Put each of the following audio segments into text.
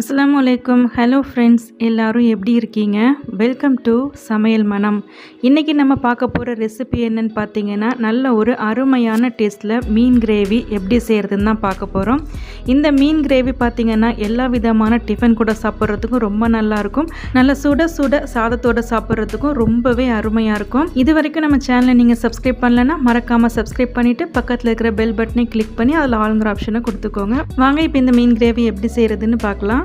அஸ்லாம் வலைக்கம் hello friends எல்லோரும் எப்படி இருக்கீங்க? வெல்கம் டு சமையல் மனம். இன்றைக்கி நம்ம பார்க்க போகிற ரெசிபி என்னன்னு பார்த்தீங்கன்னா நல்ல ஒரு அருமையான டேஸ்ட்டில் மீன் கிரேவி எப்படி செய்கிறதுன்னு தான் பார்க்க போகிறோம் இந்த மீன் கிரேவி பார்த்தீங்கன்னா எல்லா விதமான டிஃபன் கூட சாப்பிட்றதுக்கும் ரொம்ப நல்லாயிருக்கும் நல்ல சுட சுட சாதத்தோட சாப்பிட்றதுக்கும் ரொம்பவே அருமையாக இருக்கும். இது வரைக்கும் நம்ம சேனலை நீங்கள் சப்ஸ்கிரைப் பண்ணலன்னா மறக்காமல் சப்ஸ்கிரைப் பண்ணிவிட்டு பக்கத்தில் இருக்கிற பெல் பட்டனை கிளிக் பண்ணி அதில் ஆளுங்கிற ஆப்ஷனை கொடுத்துக்கோங்க. வாங்க இப்போ இந்த மீன் கிரேவி எப்படி செய்கிறதுன்னு பார்க்கலாம்.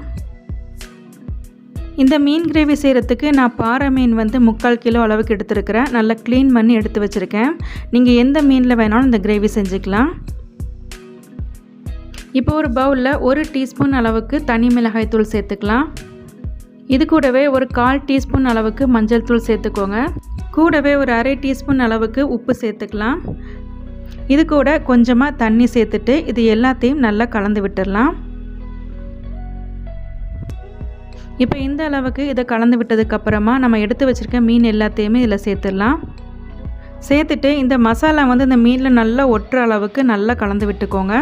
இந்த மீன் கிரேவி செய்கிறதுக்கு நான் பாறை மீன் வந்து முக்கால் கிலோ அளவுக்கு எடுத்துருக்கிறேன். நல்லா க்ளீன் பண்ணி எடுத்து வச்சுருக்கேன். நீங்கள் எந்த மீனில் வேணாலும் இந்த கிரேவி செஞ்சுக்கலாம். இப்போ ஒரு பவுலில் ஒரு டீஸ்பூன் அளவுக்கு தனி மிளகாய் தூள் சேர்த்துக்கலாம். இது கூடவே ஒரு கால் டீஸ்பூன் அளவுக்கு மஞ்சள் தூள் சேர்த்துக்கோங்க. கூடவே ஒரு அரை டீஸ்பூன் அளவுக்கு உப்பு சேர்த்துக்கலாம். இது கூட கொஞ்சமாக தண்ணி சேர்த்துட்டு இது எல்லாத்தையும் நல்லா கலந்து விட்டுடலாம் இப்போ இந்த அளவுக்கு இதை கலந்து விட்டதுக்கப்புறமா நம்ம எடுத்து வச்சுருக்க மீன் எல்லாத்தையுமே இதில் சேர்த்துடலாம். சேர்த்துட்டு இந்த மசாலா வந்து இந்த மீனில் நல்லா ஒட்டுற அளவுக்கு நல்லா கலந்து விட்டுக்கோங்க.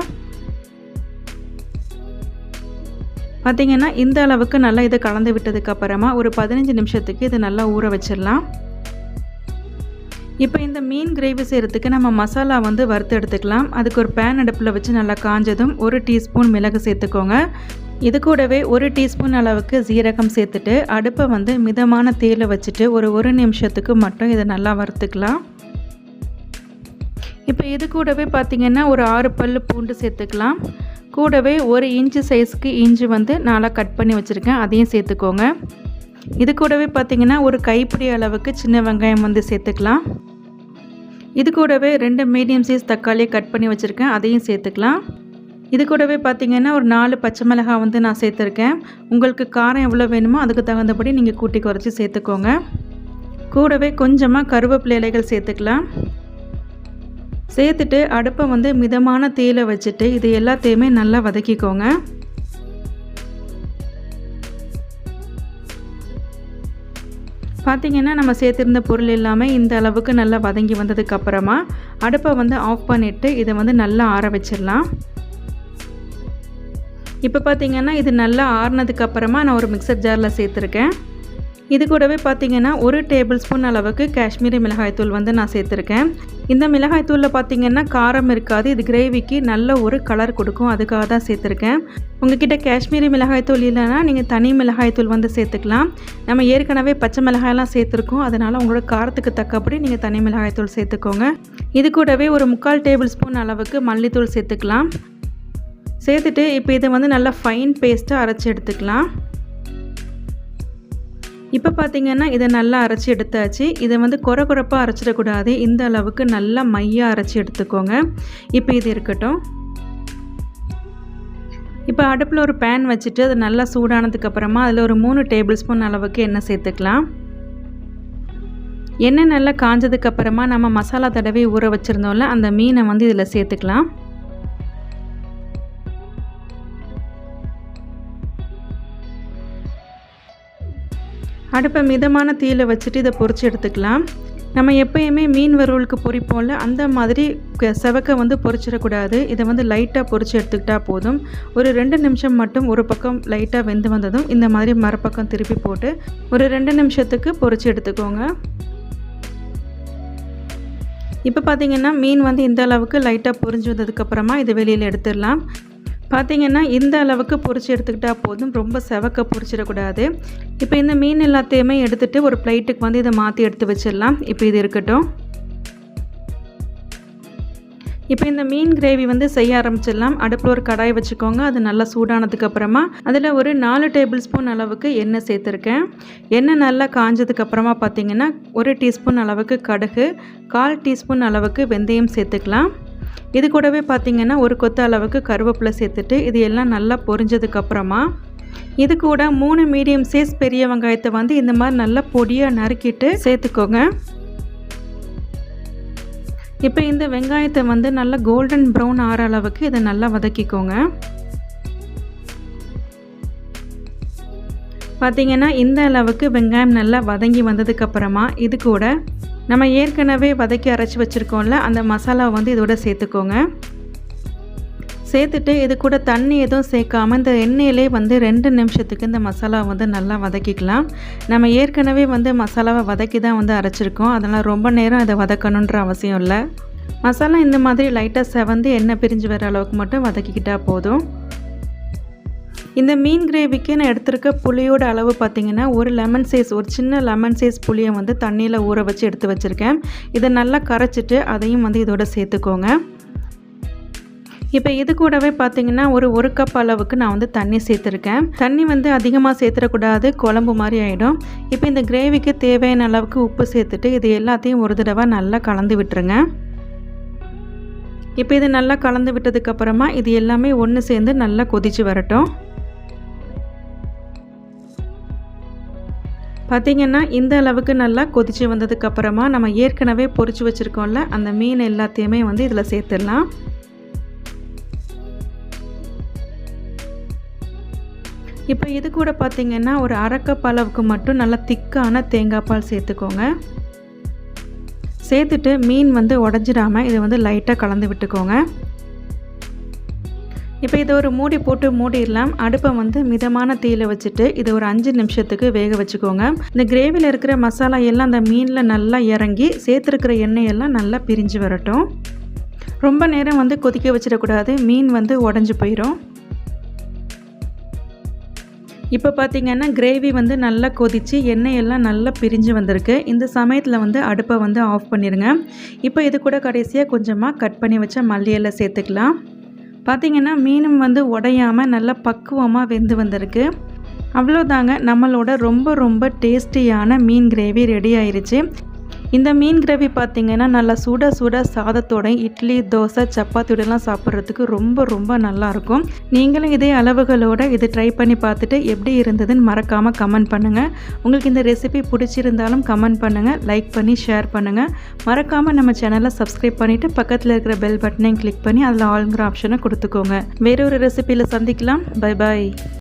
பார்த்திங்கன்னா இந்த அளவுக்கு நல்லா இதை கலந்து விட்டதுக்கப்புறமா ஒரு பதினஞ்சு நிமிஷத்துக்கு இதை நல்லா ஊற வச்சிடலாம். இப்போ இந்த மீன் கிரேவி செய்கிறதுக்கு நம்ம மசாலா வந்து வறுத்து எடுத்துக்கலாம். அதுக்கு ஒரு பேன் அடுப்பில் வச்சு நல்லா காஞ்சதும் ஒரு டீஸ்பூன் மிளகு சேர்த்துக்கோங்க. இது கூடவே ஒரு டீஸ்பூன் அளவுக்கு ஜீரகம் சேர்த்துட்டு அடுப்பை வந்து மிதமான தேயில வச்சுட்டு ஒரு ஒரு நிமிஷத்துக்கு மட்டும் இதை நல்லா வறுத்துக்கலாம். இப்போ இது கூடவே பார்த்திங்கன்னா ஒரு ஆறு பல் பூண்டு சேர்த்துக்கலாம். கூடவே ஒரு இன்ச்சு சைஸ்க்கு இஞ்சி வந்து நாளாக கட் பண்ணி வச்சுருக்கேன் அதையும் சேர்த்துக்கோங்க. இது கூடவே பார்த்திங்கன்னா ஒரு கைப்பிடி அளவுக்கு சின்ன வெங்காயம் வந்து சேர்த்துக்கலாம். இது கூடவே ரெண்டு மீடியம் சைஸ் தக்காளியை கட் பண்ணி வச்சுருக்கேன் அதையும் சேர்த்துக்கலாம். இது கூடவே பார்த்திங்கன்னா ஒரு நாலு பச்சை மிளகாய் வந்து நான் சேர்த்துருக்கேன். உங்களுக்கு காரம் எவ்வளோ வேணுமோ அதுக்கு தகுந்தபடி நீங்கள் கூட்டி குறைச்சி சேர்த்துக்கோங்க. கூடவே கொஞ்சமாக கருவேப்பிலை இலைகள் சேர்த்துக்கலாம். சேர்த்துட்டு அடுப்பை வந்து மிதமான தீயில வச்சுட்டு இது எல்லாத்தையுமே நல்லா வதக்கிக்கோங்க. பார்த்திங்கன்னா நம்ம சேர்த்துருந்த பொருள் எல்லாமே இந்த அளவுக்கு நல்லா வதங்கி வந்ததுக்கப்புறமா அடுப்பை வந்து ஆஃப் பண்ணிவிட்டு இதை வந்து நல்லா ஆற வச்சிடலாம். இப்போ பார்த்திங்கன்னா இது நல்லா ஆறுனதுக்கப்புறமா நான் ஒரு மிக்சர் ஜாரில் சேர்த்துருக்கேன். இது கூடவே பார்த்திங்கன்னா ஒரு டேபிள் ஸ்பூன் அளவுக்கு காஷ்மீரி மிளகாய்த்தூள் வந்து நான் சேர்த்துருக்கேன். இந்த மிளகாய்த்தூளில் பார்த்திங்கன்னா காரம் இருக்காது இது கிரேவிக்கு நல்ல ஒரு கலர் கொடுக்கும் அதுக்காக தான் சேர்த்துருக்கேன். உங்ககிட்ட காஷ்மீரி மிளகாய்த்தூள் இல்லைன்னா நீங்கள் தனி மிளகாய்த்தூள் வந்து சேர்த்துக்கலாம். நம்ம ஏற்கனவே பச்சை மிளகாயெல்லாம் சேர்த்துருக்கோம் அதனால் உங்களோட காரத்துக்கு தக்கபடி நீங்கள் தனி மிளகாய்த்தூள் சேர்த்துக்கோங்க. இது கூடவே ஒரு முக்கால் டேபிள் ஸ்பூன் அளவுக்கு மல்லித்தூள் சேர்த்துக்கலாம். சேர்த்துட்டு இப்போ இதை வந்து நல்லா ஃபைன் பேஸ்ட்டாக அரைச்சி எடுத்துக்கலாம். இப்போ பார்த்திங்கன்னா இதை நல்லா அரைச்சி எடுத்தாச்சு. இதை வந்து குறை குறைப்பாக அரைச்சிடக்கூடாது இந்த அளவுக்கு நல்லா மையாக அரைச்சி எடுத்துக்கோங்க. இப்போ இது இருக்கட்டும். இப்போ அடுப்பில் ஒரு பேன் வச்சுட்டு அது நல்லா சூடானதுக்கப்புறமா அதில் ஒரு மூணு டேபிள் ஸ்பூன் அளவுக்கு எண்ணெய் சேர்த்துக்கலாம். எண்ணெய் நல்லா காஞ்சதுக்கப்புறமா நம்ம மசாலா தடவை ஊற வச்சுருந்தோம்ல அந்த மீனை வந்து இதில் சேர்த்துக்கலாம். அடுப்பை மிதமான தீயில் வச்சுட்டு இதை பொறிச்சு எடுத்துக்கலாம். நம்ம எப்பயுமே மீன் வறுவலுக்கு பொரிப்போம்ல அந்த மாதிரி செவக்க வந்து பொறிச்சிடக்கூடாது. இதை வந்து லைட்டாக பொறிச்சு எடுத்துக்கிட்டால் போதும். ஒரு ரெண்டு நிமிஷம் மட்டும் ஒரு பக்கம் லைட்டாக வெந்து வந்ததும் இந்த மாதிரி மரப்பக்கம் திருப்பி போட்டு ஒரு ரெண்டு நிமிஷத்துக்கு பொறிச்சு எடுத்துக்கோங்க. இப்போ பார்த்திங்கன்னா மீன் வந்து இந்த அளவுக்கு லைட்டாக பொரிஞ்சு வந்ததுக்கப்புறமா இதை வெளியில் எடுத்துடலாம். பார்த்திங்கன்னா இந்த அளவுக்கு பொறிச்சு எடுத்துக்கிட்டால் போதும். ரொம்ப செவக்க பொரிச்சிடக்கூடாது. இப்போ இந்த மீன் எல்லாத்தையுமே எடுத்துகிட்டு ஒரு பிளேட்டுக்கு வந்து இதை மாற்றி எடுத்து வச்சிடலாம். இப்போ இது இருக்கட்டும். இப்போ இந்த மீன் கிரேவி வந்து செய்ய ஆரம்பிச்சிடலாம். அடுப்பில் ஒரு கடாய் வச்சுக்கோங்க. அது நல்லா சூடானதுக்கப்புறமா அதில் ஒரு நாலு டேபிள் ஸ்பூன் அளவுக்கு எண்ணெய் சேர்த்துருக்கேன். எண்ணெய் நல்லா காஞ்சதுக்கப்புறமா பார்த்திங்கன்னா ஒரு டீஸ்பூன் அளவுக்கு கடுகு கால் டீஸ்பூன் அளவுக்கு வெந்தயம் சேர்த்துக்கலாம். இது கூடவே பார்த்திங்கன்னா ஒரு கொத்த அளவுக்கு கருவேப்பிலை சேர்த்துட்டு இது எல்லாம் நல்லா பொரிஞ்சதுக்கப்புறமா இது கூட மூணு மீடியம் சைஸ் பெரிய வெங்காயத்தை வந்து இந்த மாதிரி நல்லா பொடியாக நறுக்கிட்டு சேர்த்துக்கோங்க. இப்போ இந்த வெங்காயத்தை வந்து நல்லா கோல்டன் ப்ரௌன் ஆற அளவுக்கு இதை நல்லா வதக்கிக்கோங்க. பார்த்திங்கன்னா இந்த அளவுக்கு வெங்காயம் நல்லா வதங்கி வந்ததுக்கப்புறமா இது கூட நம்ம ஏற்கனவே வதக்கி அரைச்சி வச்சுருக்கோம்ல அந்த மசாலா வந்து இதோட சேர்த்துக்கோங்க. சேர்த்துட்டு இது கூட தண்ணி எதுவும் சேர்க்காம இந்த எண்ணெயிலே வந்து ரெண்டு நிமிஷத்துக்கு இந்த மசாலா வந்து நல்லா வதக்கிக்கலாம். நம்ம ஏற்கனவே வந்து மசாலாவை வதக்கி தான் வந்து அரைச்சிருக்கோம். அதனால் ரொம்ப நேரம் அதை வதக்கணுன்ற அவசியம் இல்லை. மசாலா இந்த மாதிரி லைட்டாக செவந்து எண்ணெய் பிரிஞ்சு வர அளவுக்கு மட்டும் வதக்கிக்கிட்டால் போதும். இந்த மீன் கிரேவிக்கு நான் எடுத்திருக்க புளியோட அளவு பார்த்திங்கன்னா ஒரு லெமன் சைஸ் ஒரு சின்ன லெமன் சைஸ் புளியை வந்து தண்ணியில் ஊற வச்சு எடுத்து வச்சுருக்கேன். இதை நல்லா கரைச்சிட்டு அதையும் வந்து இதோட சேர்த்துக்கோங்க. இப்போ இது கூடவே பார்த்தீங்கன்னா ஒரு ஒரு கப் அளவுக்கு நான் வந்து தண்ணி சேர்த்துருக்கேன். தண்ணி வந்து அதிகமாக சேர்த்துடக்கூடாது குழம்பு மாதிரி ஆகிடும் இப்போ இந்த கிரேவிக்கு தேவையான அளவுக்கு உப்பு சேர்த்துட்டு இது எல்லாத்தையும் ஒரு தடவை நல்லா கலந்து விட்டுருங்க. இப்போ இது நல்லா கலந்து விட்டதுக்கப்புறமா இது எல்லாமே ஒன்று சேர்ந்து நல்லா கொதித்து வரட்டும். பார்த்திங்கன்னா இந்த அளவுக்கு நல்லா கொதித்து வந்ததுக்கப்புறமா நம்ம ஏற்கனவே பொறிச்சு வச்சுருக்கோம்ல அந்த மீன் எல்லாத்தையுமே வந்து இதில் சேர்த்துடலாம். இப்போ இது கூட பார்த்திங்கன்னா ஒரு அரைக்கப் அளவுக்கு மட்டும் நல்லா திக்கான தேங்காய் பால் சேர்த்துக்கோங்க. சேர்த்துட்டு மீன் வந்து உடஞ்சிடாமல் இதை வந்து லைட்டாக கலந்து விட்டுக்கோங்க. இப்போ இதை ஒரு மூடி போட்டு மூடிடலாம். அடுப்பை வந்து மிதமான தீயில் வச்சுட்டு இதை ஒரு அஞ்சு நிமிஷத்துக்கு வேக வச்சுக்கோங்க. இந்த கிரேவியில் இருக்கிற மசாலா எல்லாம் அந்த மீனில் நல்லா இறங்கி சேர்த்துருக்கிற எண்ணெயெல்லாம் நல்லா பிரிஞ்சு வரட்டும். ரொம்ப நேரம் வந்து கொதிக்க வச்சிடக்கூடாது. மீன் வந்து உடஞ்சி போயிடும் இப்போ பார்த்திங்கன்னா கிரேவி வந்து நல்லா கொதித்து எண்ணெயெல்லாம் நல்லா பிரிஞ்சு வந்திருக்கு. இந்த சமயத்தில் வந்து அடுப்பை வந்து ஆஃப் பண்ணிடுங்க இப்போ இது கூட கடைசியாக கொஞ்சமாக கட் பண்ணி வச்ச மல்லியெல்லாம் சேர்த்துக்கலாம். பார்த்திங்கன்னா மீனும் வந்து உடையாமல் நல்லா பக்குவமாக வெந்து வந்திருக்கு. அவ்வளோதாங்க நம்மளோட ரொம்ப ரொம்ப டேஸ்டியான மீன் கிரேவி ரெடி ஆயிடுச்சு இந்த மீன் கிரேவி பார்த்திங்கன்னா நல்லா சுட சுட சாதத்தோட இட்லி தோசை சப்பாத்தியோடலாம் சாப்பிட்றதுக்கு ரொம்ப ரொம்ப நல்லாயிருக்கும். நீங்களும் இதே அளவுகளோடு இது ட்ரை பண்ணி பார்த்துட்டு எப்படி இருந்ததுன்னு மறக்காமல் கமெண்ட் பண்ணுங்கள் உங்களுக்கு இந்த ரெசிபி பிடிச்சிருந்தாலும் கமெண்ட் பண்ணுங்கள் லைக் பண்ணி ஷேர் பண்ணுங்கள் மறக்காமல் நம்ம சேனலை சப்ஸ்கிரைப் பண்ணிவிட்டு பக்கத்தில் இருக்கிற பெல் பட்டனையும் கிளிக் பண்ணி அதில் ஆளுங்கிற ஆப்ஷனை கொடுத்துக்கோங்க. வேறொரு ரெசிபியில் சந்திக்கலாம். Bye bye